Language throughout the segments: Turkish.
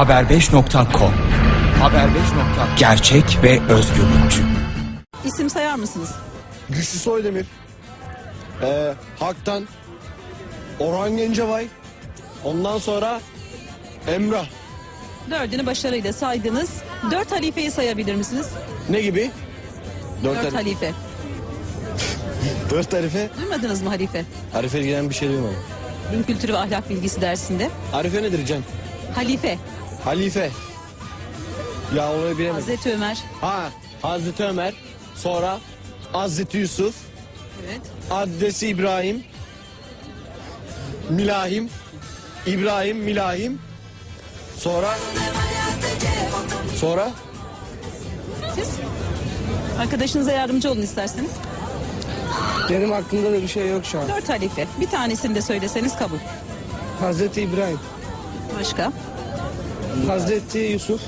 haber5.com Haber5.com Gerçek ve özgürlükçü. İsim sayar mısınız? Güçlü Soydemir. Ee, Hak'tan Orhan Gencebay. Ondan sonra Emrah. Dördünü başarıyla saydınız. Dört halifeyi sayabilir misiniz? Ne gibi? Dört, Dört halife. Dört tarife. Duymadınız mı halife? Arife giden bir şey duymadım. Din kültürü ve ahlak bilgisi dersinde. Arife nedir Can? Halife, Halife. Ya onu bilemedim. Hazreti Ömer. Ha, Hazreti Ömer. Sonra Hazreti Yusuf. Evet. Adresi İbrahim. Milahim. İbrahim Milahim. Sonra Sonra Siz? Arkadaşınıza yardımcı olun isterseniz. Benim aklımda da bir şey yok şu an. Dört halife. Bir tanesini de söyleseniz kabul. Hazreti İbrahim, Başka? Hazreti Yusuf,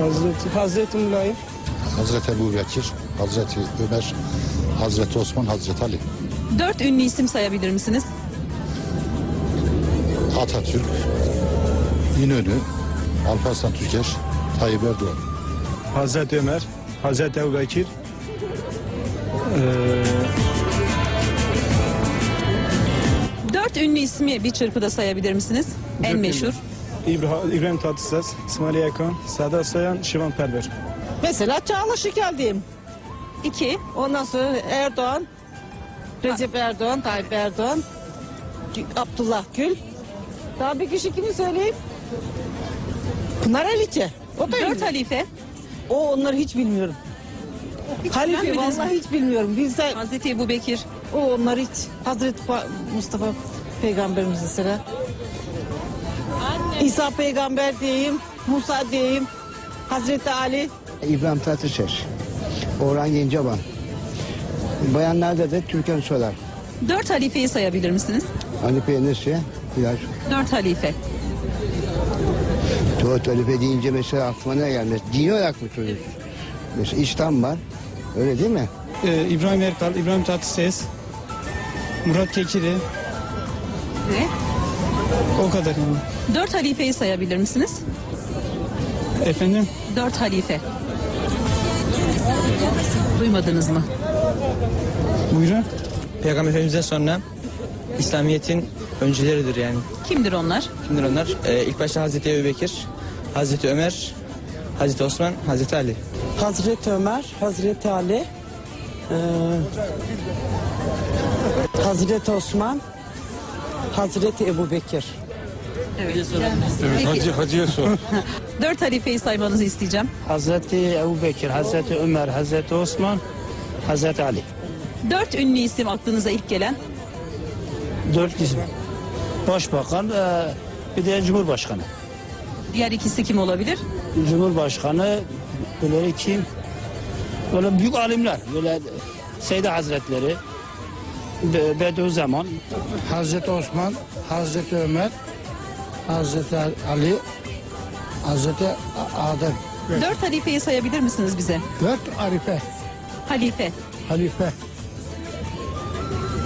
Hazreti Hazreti Mülayim, Hazreti Ebu Bekir, Hazreti Ömer, Hazreti Osman, Hazreti Ali. Dört ünlü isim sayabilir misiniz? Atatürk, İnönü, Alparslan Türkeş, Tayyip Erdoğan. Hazreti Ömer, Hazreti Ebu Bekir, Dört ünlü ismi bir çırpıda sayabilir misiniz? En meşhur. İbrahim, İbrahim Tatlıses, İsmail Yakan, Sedat Sayan, Şivan Perver. Mesela Çağla Şikel diyeyim. İki. Ondan sonra Erdoğan, Recep Erdoğan, Tayyip Erdoğan, Abdullah Gül. Daha bir kişi kimi söyleyeyim? Pınar Eliçe. O da Dört ünlü. halife. O onları hiç bilmiyorum. Halife vallahi mi? hiç bilmiyorum. Bilse Hazreti Ebu Bekir. o onları hiç. Hazreti Mustafa Peygamberimiz mesela. İsa Peygamber diyeyim, Musa diyeyim, Hazreti Ali. İbrahim Tatlıses, Orhan Gencebay. Bayanlarda da Türkan Solar. Dört halifeyi sayabilir misiniz? Hanife Nesi, biraz Dört halife. Tuğut Halife deyince mesela aklıma ne gelmez? Dini olarak mı soruyorsun? Mesela İslam var, öyle değil mi? Ee, İbrahim Erkal, İbrahim Tatlıses, Murat Kekiri, Ve o kadar yani. dört halifeyi sayabilir misiniz? Efendim, Dört halife. Duymadınız mı? buyurun. Peygamber Efendimiz'den sonra İslamiyet'in öncüleridir yani. Kimdir onlar? Kimdir onlar? Ee, ilk başta Hazreti Ebu Bekir, Hazreti Ömer, Hazreti Osman, Hazreti Ali. Hazreti Ömer, Hazreti Ali, eee, Hazreti Osman, Hazreti Ebu Bekir. Evet. Peki, Hacı'ya sor. dört halifeyi saymanızı isteyeceğim. Hazreti Ebu Bekir, Hazreti Ömer, Hazreti Osman, Hazreti Ali. Dört ünlü isim aklınıza ilk gelen. Dört isim. Başbakan, e, bir de Cumhurbaşkanı. Diğer ikisi kim olabilir? Cumhurbaşkanı, böyle kim? Böyle büyük alimler, böyle Seydi Hazretleri, Bediüzzaman, Hazreti Osman, Hazreti Ömer, Hazreti Ali, Hazreti Adem. Dört halifeyi sayabilir misiniz bize? Dört Arife, Halife. Halife.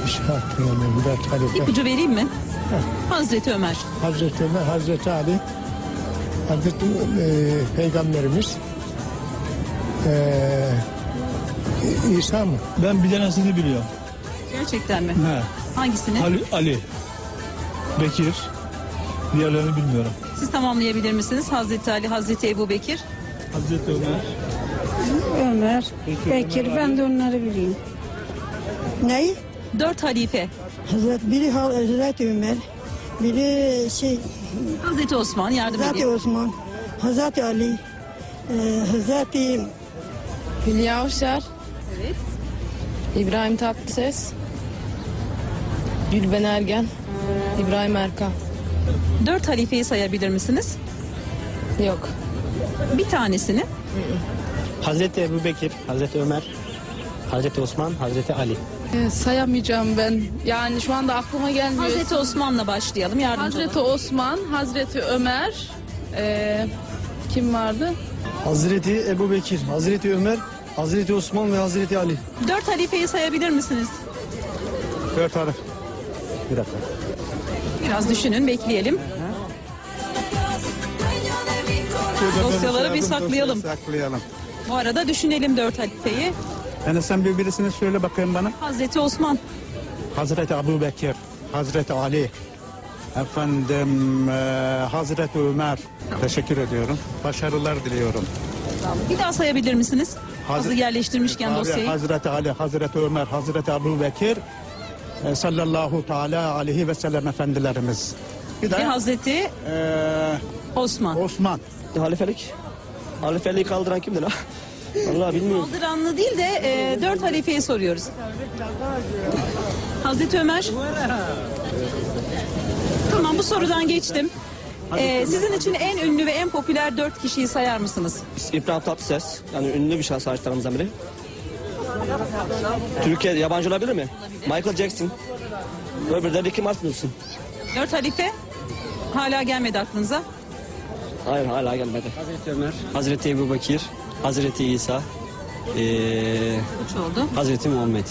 İşaretleyelim dört Halife. İpucu vereyim mi? Hazreti Ömer. Hazreti Ömer, Hazreti Ali, Hazreti e, Peygamberimiz, e, İsa mı? Ben bir tanesini biliyorum. Gerçekten mi? He. Hangisini? Ali, Ali, Bekir, diğerlerini bilmiyorum. Siz tamamlayabilir misiniz? Hazreti Ali, Hazreti Ebu Bekir. Hazreti Ömer, Ömer, Bekir ben de onları bileyim. Neyi? Dört halife. Hazret, biri Hazreti Ömer, biri şey Hazreti Osman yardım Hazreti edin. Osman, Hazreti Ali, e, Hazreti Hülya Avşar. Evet. İbrahim Tatlıses. Gülben Ergen. İbrahim Erkan. Dört halifeyi sayabilir misiniz? Yok. Bir tanesini. Hazreti Ebu Bekir, Hazreti Ömer, Hazreti Osman, Hazreti Ali. Ee, sayamayacağım ben. Yani şu anda aklıma gelmiyor. Hazreti Osman'la başlayalım. Yardımcı Hazreti olun. Osman, Hazreti Ömer. ee, kim vardı? Hazreti Ebu Bekir, Hazreti Ömer, Hazreti Osman ve Hazreti Ali. Dört halifeyi sayabilir misiniz? dört harf. Bir. Biraz düşünün bekleyelim. Dosyaları bir saklayalım. Saklayalım. Bu arada düşünelim dört halifeyi. Yani sen bir birisini söyle bakayım bana. Hazreti Osman. Hazreti Abu Bekir. Hazreti Ali. Efendim e, Hazreti Ömer. Teşekkür ediyorum. Başarılar diliyorum. Bir daha sayabilir misiniz? Hazır, yerleştirmişken Abi, dosyayı. Hazreti Ali, Hazreti Ömer, Hazreti Abu Bekir, e, sallallahu teala aleyhi ve sellem efendilerimiz. Bir Ve de Hazreti e, Osman. Osman. Halifelik. Halifeliği kaldıran kimdir ha? Vallahi bilmiyorum. Kaldıranlı değil de e, dört halifeyi soruyoruz. Hazreti Ömer. Tamam bu sorudan geçtim. E, sizin için en ünlü ve en popüler dört kişiyi sayar mısınız? İbrahim Tatlıses. Yani ünlü bir şahs harçlarımızdan biri. Türkiye yabancı olabilir mi? Michael Jackson. Öbürü de Ricky Martin olsun. Dört halife hala gelmedi aklınıza. Hayır hala gelmedi. Hazreti Ömer, Hazreti Ebu Bekir, Hazreti İsa, ee, Üç oldu. Hazreti Muhammed,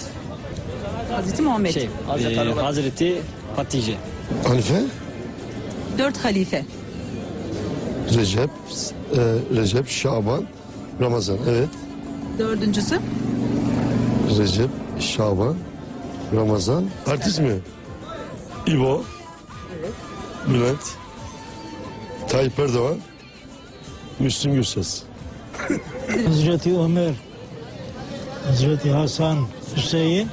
Hazreti Muhammed. şey, Hazreti ee. Hazreti Hatice. Hanife, Dört halife. Recep, e, Recep, Şaban, Ramazan. Evet. Dördüncüsü. Recep, Şaban, Ramazan. Artist mi? İbo. Bülent. Tayyip Erdoğan. Müslüm Gürses. Hazreti Ömer, Hazreti Hasan, Hüseyin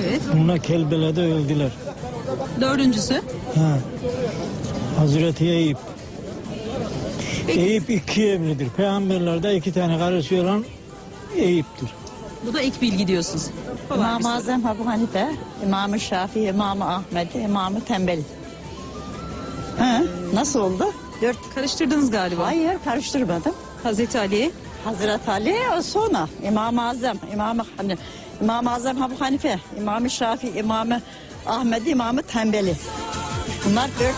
Evet. bunlar Kelbele'de öldüler. Dördüncüsü. Ha. Hazreti Eyüp. Eyüp iki evlidir. Peygamberlerde iki tane karısı olan Eyüp'tür. Bu da ilk bilgi diyorsunuz. Kolay İmam-ı. Azam Ebu Hanife, İmam-ı Şafii, İmam-ı Ahmet, İmam-ı Tembel. Hı, nasıl oldu? Dört. Karıştırdınız galiba. Hayır karıştırmadım. Hazreti Ali. Hazreti Ali o sonra İmam-ı Azam, İmam-ı hani, İmam-ı Azam Ebu Hanife, İmam-ı Şafii, İmam-ı Ahmet, İmam-ı Tembeli. Bunlar dört.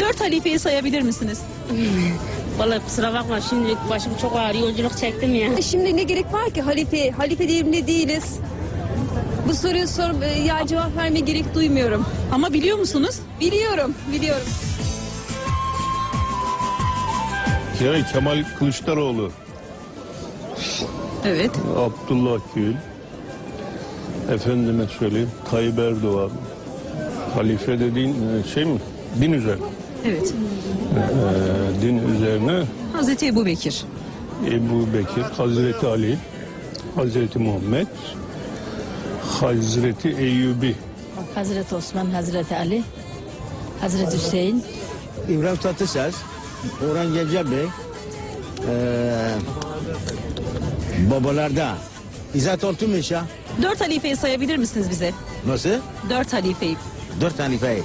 Dört halifeyi sayabilir misiniz? Vallahi kusura bakma şimdi başım çok ağrıyor yolculuk çektim ya. Şimdi ne gerek var ki halife, halife devriminde değiliz. Bu soruyu sor, e, ya cevap vermeye gerek duymuyorum. Ama biliyor musunuz? Biliyorum, biliyorum. Yani Kemal Kılıçdaroğlu, Evet. Abdullah Gül, efendime söyleyeyim Tayyip Erdoğan, halife dediğin e, şey mi? Din üzerine. Evet. Ee, din üzerine Hazreti Ebu Bekir. Ebu Bekir, Hazreti Ali, Hazreti Muhammed, Hazreti Eyyubi. Hazreti Osman, Hazreti Ali, Hazreti Hüseyin. İbrahim Tatlıses, Orhan Gencebay, eee babalarda İzzet Oltunmuş ya. Dört halifeyi sayabilir misiniz bize? Nasıl? Dört halifeyi. Dört halife.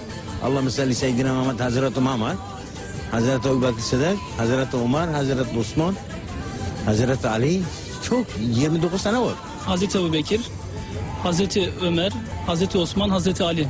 Allah mesela Seyyidina Muhammed, Hazreti Muhammed, Hazreti Ebu Bekir Sıddık, Hazreti Ömer, Hazreti Osman, Hazreti Ali. Çok 29 tane var. Hazreti Ebu Bekir, Hazreti Ömer, Hazreti Osman, Hazreti Ali.